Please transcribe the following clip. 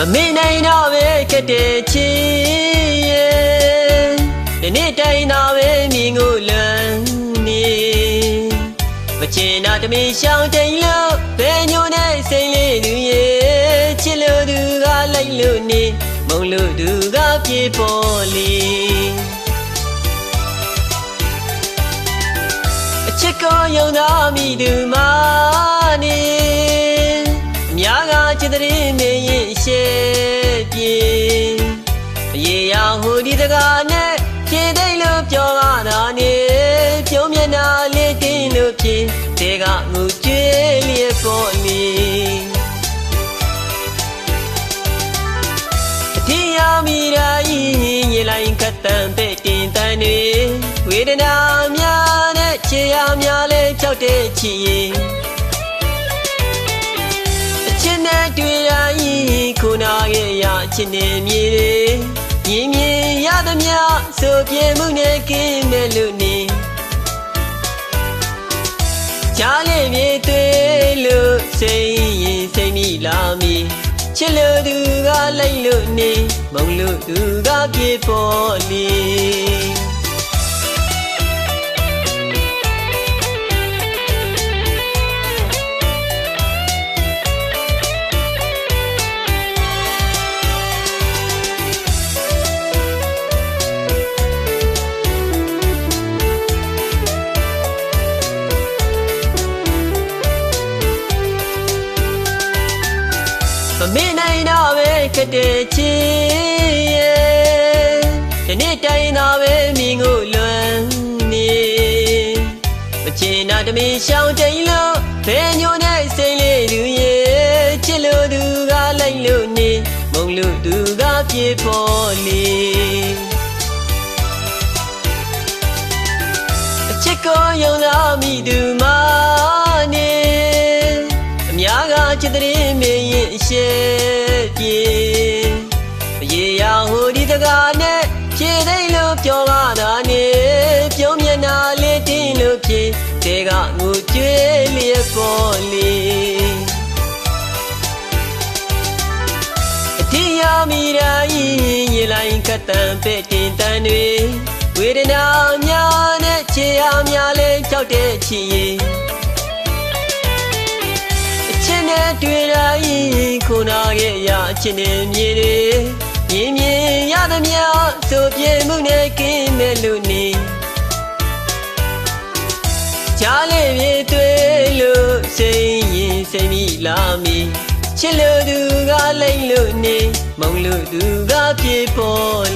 မမေ့နိုင်တော့ပဲခက်တဲ့ချီရဲ့ဒီနေ့တိုင်းတော့ပဲမြင်ကိုလန်းနေမချင်တာတမင်ရှောင်းတိန်လို့ဘယ်ညိုနဲ့စိတ်လေးသူရဲ့ချစ်လို့သူကလိုက်လို့နေမုံလို့သူကပြေပေါ်လေအချစ်ကိုယုံသားမိသူမာနေ ပြေအရေးရဟိုဒီတကားနဲ့ဖြေသိမ့်လို့ပြောရတာနေပြုံးမျက်နှာလေးတင်းလို့ဖြေတေကငူကျွေးလျက်ပေါ်လီအထင်ရမိရာဤညလိုက်ခတ်တန်ပဲ့တင်တန်တွေဝေဒနာများနဲ့ချေရများလဲကြောက်တဲ့ချီရင် ရဲ့ရအချစ်နဲ့မြေတွေမြင်မြင်ရသမျှဆိုပြေမှုနဲ့ကင်းမဲ့လို့နေချားလေးမြေသွေးလို့စိတ်ရင်စိတ်မိလာမီချစ်လို့သူကလိုက်လို့နေမုံလို့သူကပြေပေါ်လီ မမေ့နိုင်တော့ပဲခက်တဲ့ချီရဲ့ဒီနေ့တိုင်းတော့ပဲမြင်ကိုလွမ်းနေမချင်တာတမင်ရှောင်းတိန်လို့ဘယ်ညိုနဲ့စိတ်လေးသူရဲ့ချစ်လို့သူကလိုက်လို့နေမုံလို့သူကပြေပေါ်လေအချစ်ကိုယုံသားမိသူမာနေ အများကချစ်တဲ့မင်းရင်အရှက်ပြေအရေးရဟိုဒီတကားနဲ့ဖြေသိမ့်လို့ပြောပါတာနေပြုံးမျက်နှာလေးတင်းလို့ဖြေတဲကငိုကြွေးလျက်ပေါ်လေအထင်ရမိရာဤရေလိုက်ကတန်ပဲ့တင်တန်တွေဝေဒနာများနဲ့ချေရများလဲကြောက်တဲ့ချီရင် ချင်းနဲ့တွေ့ရရင်ခုနာရဲ့ရအချင်းနဲ့မြေတွေမြင်မြင်ရသမျှဆိုပြေမှုနဲ့ကင်းမဲ့လို့နေကြားလေးပြေတွေ့လို့စိတ်ရင်စိတ်မိလာမီချစ်လို့သူကလိမ့်လို့နေမုံလို့သူကပြေပေါ်